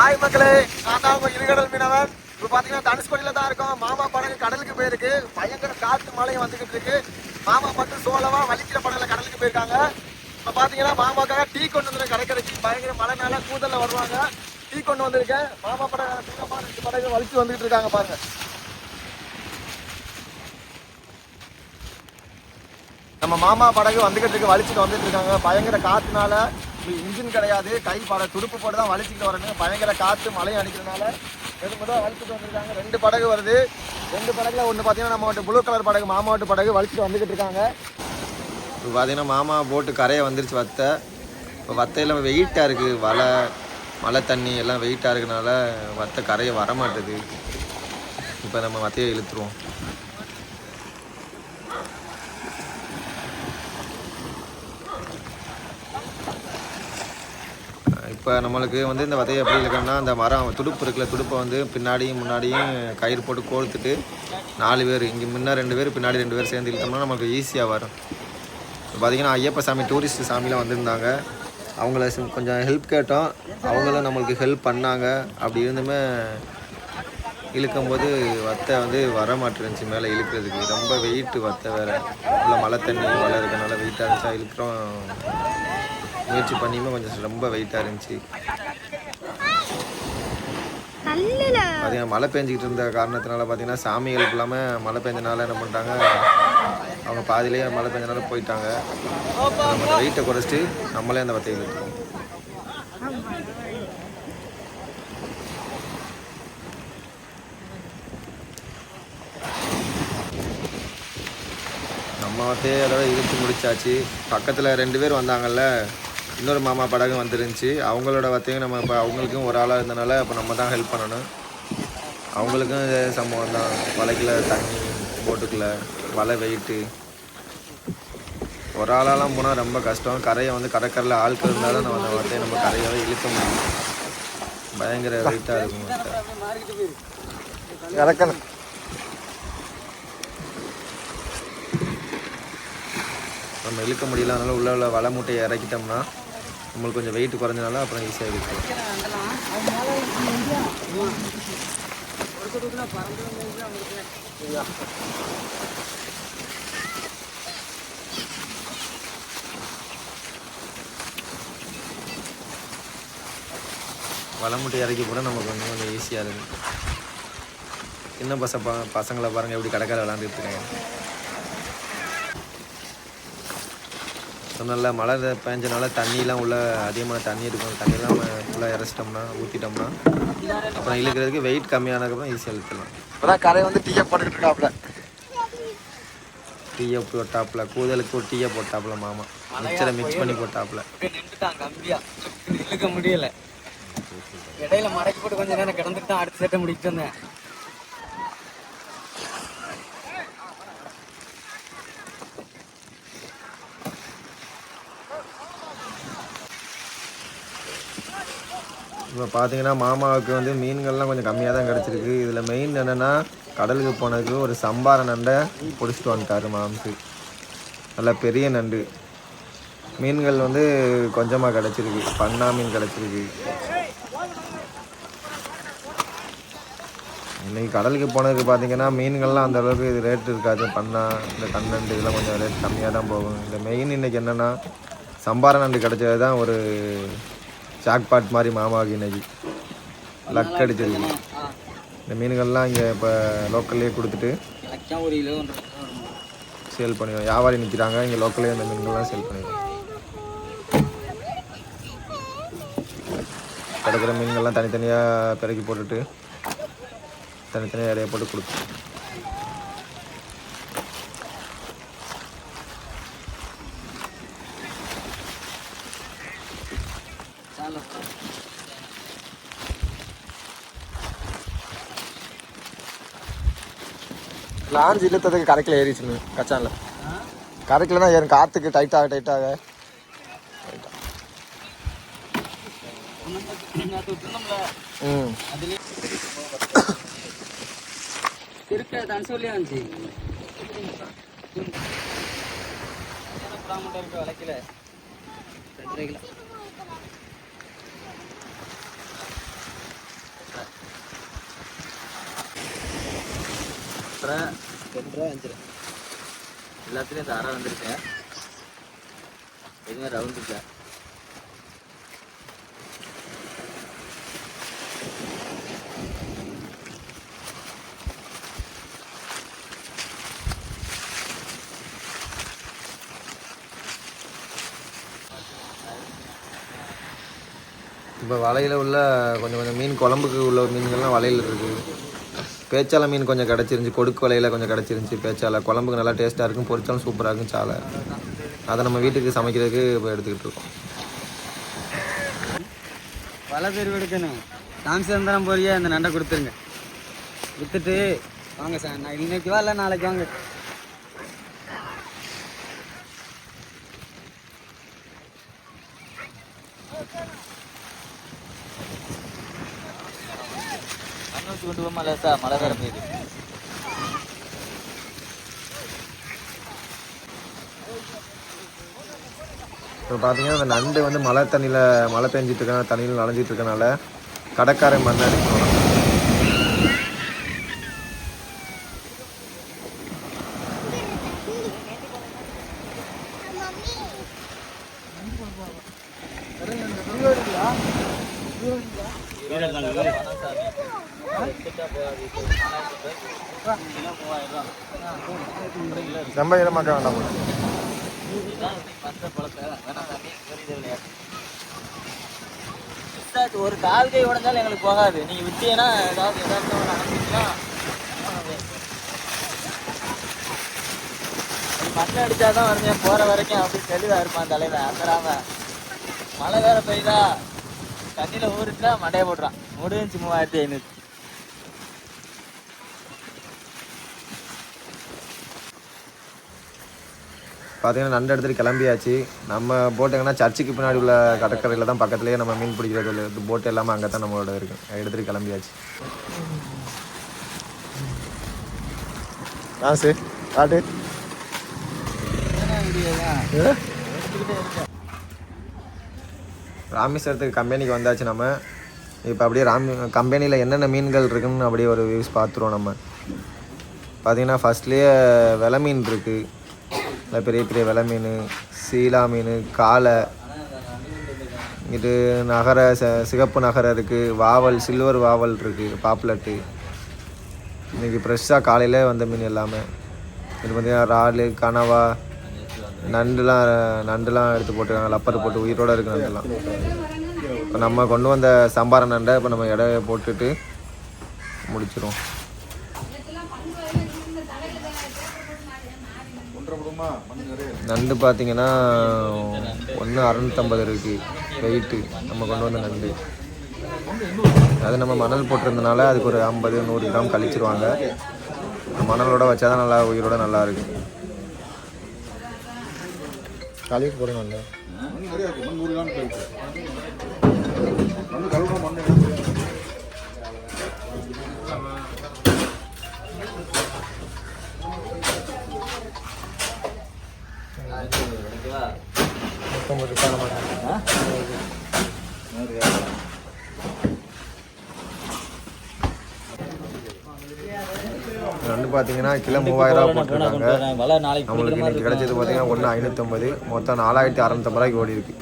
Hi மக்களே நான் தான் உங்க இருகடல் மீனவன் இப்போ பார்த்தீங்கன்னா தனுஷ்கோடியில தான் இருக்கோம். மாமா படகு கடலுக்கு போயிருக்கு. பயங்கர காற்று மழையும் வந்துகிட்டு இருக்கு. மாமா மட்டும் சோளவா வலிக்கிற படகுல கடலுக்கு போயிருக்காங்க. இப்போ பார்த்தீங்கன்னா மாமாக்காக டீ கொண்டு வந்து கடற்கரைக்கு பயங்கர மழைனால கூதலில் வருவாங்க. டீ கொண்டு வந்திருக்கேன். மாமா படகு தூரமா ரெண்டு படகு வலிச்சு வந்துகிட்டு இருக்காங்க பாருங்க. நம்ம மாமா படகு வந்துகிட்டு இருக்கு வலிச்சுட்டு வந்துட்டு இருக்காங்க. பயங்கர காத்துனால இன்ஜின் கிடையாது கை பட துடுப்பு போட்டு தான் வலிச்சுட்டு வரணும். பயங்கர காற்று மழையும் அடிக்கிறதுனால. ரெண்டு மெதுவாக வலிச்சுட்டு வந்திருக்காங்க? ரெண்டு படகு வருது. ரெண்டு படகுல ஒன்று பார்த்தீங்கன்னா நம்ம வந்து ப்ளூ கலர் படகு மாமாவட்டு படகு வலிச்சுட்டு வந்துகிட்டு இருக்காங்க. இப்போ பார்த்தீங்கன்னா மாமா போட்டு கரையை வந்துருச்சு வத்தை. இப்போ வத்தையில் வெயிட்டாக இருக்குது வலை மழை தண்ணி எல்லாம் வெயிட்டாக இருக்கனால வத்தை கரையை வரமாட்டேது. இப்போ நம்ம வத்தையை இழுத்துருவோம். இப்போ நம்மளுக்கு வந்து இந்த வதையை எப்படி இழுக்கணும்னா அந்த மரம் துடுப்பு இருக்குல்ல துடுப்பை வந்து பின்னாடியும் முன்னாடியும் கயிறு போட்டு கோர்த்துட்டு நாலு பேர் இங்கே முன்ன ரெண்டு பேர் பின்னாடி ரெண்டு பேர் சேர்ந்து இழுத்தோம்னா நமக்கு ஈஸியாக வரும். இப்போ ஐயப்ப சாமி டூரிஸ்ட் சாமிலாம் வந்திருந்தாங்க. அவங்கள கொஞ்சம் ஹெல்ப் கேட்டோம். அவங்களும் நம்மளுக்கு ஹெல்ப் பண்ணாங்க. அப்படி இருந்துமே இழுக்கும்போது வத்தை வந்து வர மாட்டேருந்துச்சு மேலே இழுக்கிறதுக்கு. ரொம்ப வெயிட்டு வத்தை வேறு. இல்லை மழை தண்ணி வலை இருக்கனால வெயிட்டாக இருந்துச்சா இழுக்கிறோம். முயற்சி பண்ணியுமே கொஞ்சம் ரொம்ப வெயிட்டாக இருந்துச்சு. பார்த்தீங்கன்னா மழை பெஞ்சிக்கிட்டு இருந்த காரணத்தினால பார்த்தீங்கன்னா சாமிகளுக்கு இல்லாமல் மழை பெஞ்சனால என்ன பண்ணிட்டாங்க அவங்க பாதியிலேயே மழை பெஞ்சனால போயிட்டாங்க. நம்ம வெயிட்டை குறைச்சிட்டு நம்மளே அந்த வத்தையை இழுத்துருவோம் நம்ம வத்தையே அதோட இழுத்து முடிச்சாச்சு. பக்கத்தில் ரெண்டு பேர் வந்தாங்கல்ல இன்னொரு மாமா படகு வந்துருந்துச்சு. அவங்களோட வத்தையும் நம்ம இப்போ அவங்களுக்கும் ஒரு ஆளாக இருந்தனால இப்போ நம்ம தான் ஹெல்ப் பண்ணணும். அவங்களுக்கும் சம்பவம் தான். வலைக்குள்ள தண்ணி போட்டுக்குள்ள வலை வெயிட்டு ஒரு ஆளாலாம் போனால் ரொம்ப கஷ்டம். கரையை வந்து கடற்கரையில் ஆட்கள் இருந்தால் தான் நம்ம அந்த வத்தையை நம்ம கரையாவே இழுக்க முடியும். பயங்கர வெயிட்டாக இருக்கும். இறக்கணும் நம்ம இழுக்க முடியல அதனால உள்ள உள்ள வலை மூட்டையை இறக்கிட்டோம்னா நம்மளுக்கு கொஞ்சம் வெயிட் குறைஞ்சனால அப்புறம் ஈஸியாக இருக்கும் வலை இறக்கி போட நமக்கு கொஞ்சம் கொஞ்சம் ஈஸியாக இருக்கும் சின்ன பச ப- பசங்களை பாருங்கள் எப்படி கடைக்கார விளாண்டுட்டு இருக்காங்க. சொன்னல மழை பெஞ்சனால தண்ணிலாம் உள்ள அதிகமான தண்ணி இருக்கும் தண்ணியெல்லாம் ஃபுல்லாக இறச்சிட்டோம்னா ஊற்றிட்டோம்னா அப்புறம் இழுக்கிறதுக்கு வெயிட் கம்மியானதுக்கப்புறம் ஈஸியாக இழுத்துலாம் இப்போதான் கரை வந்து டீயை போட்டுக்கிட்டு இருக்காப்புல டீயை போட்டாப்புல கூதலுக்கு ஒரு டீயை போட்டாப்புல மாமா. மிக்சரை மிக்ஸ் பண்ணி போட்டாப்புல இழுக்க முடியல. இடையில மடக்கி போட்டு கொஞ்ச நேரம் கிடந்துட்டு தான் அடுத்த செட்டை முடிச்சுட்டு வந்தேன். இப்போ பார்த்தீங்கன்னா மாமாவுக்கு வந்து மீன்கள்லாம் கொஞ்சம் கம்மியாக தான் கிடச்சிருக்கு. இதில் மெயின் என்னென்னா கடலுக்கு போனதுக்கு ஒரு சம்பார நண்டை பிடிச்சிட்டு வந்துட்டார் மாம்சு. நல்லா பெரிய நண்டு. மீன்கள் வந்து கொஞ்சமாக கிடச்சிருக்கு. பண்ணா மீன் கிடச்சிருக்கு. இன்றைக்கி கடலுக்கு போனதுக்கு பார்த்தீங்கன்னா மீன்கள்லாம் அந்த அளவுக்கு இது ரேட் இருக்காது. பண்ணா இந்த கண்ணண்டு இதெல்லாம் கொஞ்சம் ரேட் கம்மியாக தான் போகும். இந்த மெயின் இன்னைக்கு என்னென்னா சம்பார நண்டு கிடச்சது தான் ஒரு ஜாக்பாட் மாதிரி மாமாவுக்கு இன்னைக்கு லக் அடிச்சிருக்கு இந்த மீன்கள்லாம் இங்கே இப்போ லோக்கல்லே கொடுத்துட்டு சேல் பண்ணிடுவோம் வியாபாரி நிற்கிறாங்க இங்கே லோக்கல்லே இந்த மீன்கள்லாம் சேல் பண்ணிடுவோம் கிடக்கிற மீன்கள்லாம் தனித்தனியாக பிறக்கி போட்டுட்டு தனித்தனியாக இடைய போட்டு கொடுத்துருவோம் லான்ச் இழுத்ததுக்கு கரைக்கில் ஏறிச்சுன்னு கச்சானில். கரைக்கில் தான் ஏறும் காற்றுக்கு டைட்டாக டைட்டாக நேத்து விட்டுருந்தோம்ல, ம் வந்துச்சு ரெண்டரை கிலோ நாலரை ரெண்டரை அஞ்சரை எல்லாத்துலேயும் இந்த அரை வந்திருக்கேன் எதுவுமே ரவுண்டு இல்லை. இப்போ வலையில் உள்ள கொஞ்சம் கொஞ்சம் மீன் குழம்புக்கு உள்ள மீன்கள்லாம் வலையில் இருக்குது பேச்சால மீன் கொஞ்சம் கிடச்சிருந்துச்சி கொடுக்கு வலையில் கொஞ்சம் கிடச்சிருந்துச்சி பேச்சால. குழம்புக்கு நல்லா டேஸ்ட்டாக இருக்கும் பொரிச்சாலும் சூப்பராக இருக்கும் சாலை அதை நம்ம வீட்டுக்கு சமைக்கிறதுக்கு இப்போ எடுத்துக்கிட்டு இருக்கோம். பல தெரிவு எடுக்கணும். ராமச்சந்திரம் போறியே அந்த நண்டை கொடுத்துருங்க. வித்துட்டு வாங்க சார் நான் இன்னைக்கு வா இல்லை நாளைக்கு வாங்க. மண் வச்சு கொண்டு போமா லேசா மழை வேற பெய்யுது இப்போ பார்த்தீங்கன்னா அந்த நண்டு வந்து மழை தண்ணியில் மழை பெஞ்சிட்டு இருக்கனால தண்ணியில் நனைஞ்சிட்டு இருக்கனால கடற்கரை மண்ணடி ரொம்ப இடமாக்க வேண்டாம். ஒரு கால்கை உடஞ்சாலும் எங்களுக்கு போகாது. நீங்க விட்டீங்கன்னா ஏதாவது ஏதாவது அனுப்பிச்சுன்னா மண்ணை அடிச்சாதான் வருங்க. போற வரைக்கும் அப்படி தெளிவா இருப்பான் தலைவன். அந்த மழை வேற பெய்யுதா? தண்ணியில ஊறிட்டா மண்டைய போடுறான். முடிஞ்சு மூவாயிரத்தி ஐநூறு. பார்த்தீங்கன்னா நண்டு எடுத்துட்டு கிளம்பியாச்சு. நம்ம போட் எங்கன்னா சர்ச்சுக்கு பின்னாடி உள்ள கடற்கரையில் தான் பக்கத்துலேயே நம்ம மீன் பிடிக்கிறது போட் எல்லாமே அங்கே தான் நம்மளோட இருக்கு. எடுத்துட்டு கிளம்பியாச்சு. ஆ சரி. காட்டு ராமேஸ்வரத்துக்கு கம்பெனிக்கு வந்தாச்சு நம்ம. இப்போ அப்படியே ராமி கம்பெனியில் என்னென்ன மீன்கள் இருக்குன்னு அப்படியே ஒரு வியூஸ் பார்த்துருவோம் நம்ம. பார்த்திங்கன்னா ஃபஸ்ட்லேயே வில மீன் இருக்குது பெரிய பெரிய வில மீன் சீலா மீன் காளை. இது நகர ச சிகப்பு நகரம் இருக்குது வாவல் சில்வர் வாவல் இருக்குது பாப்புலட்டு இன்றைக்கி ஃப்ரெஷ்ஷாக காலையில் வந்த மீன் எல்லாமே. இது பார்த்திங்கன்னா இறாலு கனவா நண்டுலாம் நண்டுலாம் எடுத்து போட்டுருக்காங்க. லப்பர் போட்டு உயிரோடு இருக்கு நண்டுலாம். இப்போ நம்ம கொண்டு வந்த சம்பார நண்டை இப்போ நம்ம எடையை போட்டுட்டு முடிச்சிரும் நண்டு பார்த்தீங்கன்னா ஒன்று அறநூற்றம்பது இருக்குது வெயிட்டு நம்ம கொண்டு வந்த நண்டு. அது நம்ம மணல் போட்டிருந்தனால அதுக்கு ஒரு ஐம்பது நூறு கிராம் கழிச்சிருவாங்க. மணலோட வச்சா தான் நல்லா உயிரோட நல்லா இருக்கும். கழிவு போடுங்க நல்லா நண்டு பார்த்தீங்கன்னா கிலோ மூவாயிரம் ரூபா போட்டிருக்காங்க. நம்மளுக்கு இன்னைக்கு கிடைச்சது பார்த்தீங்கன்னா ஒன்று ஐநூற்றம்பது மொத்தம் நாலாயிரத்தி அறநூற்றம்பது ரூபாய்க்கு ஓடி இருக்கு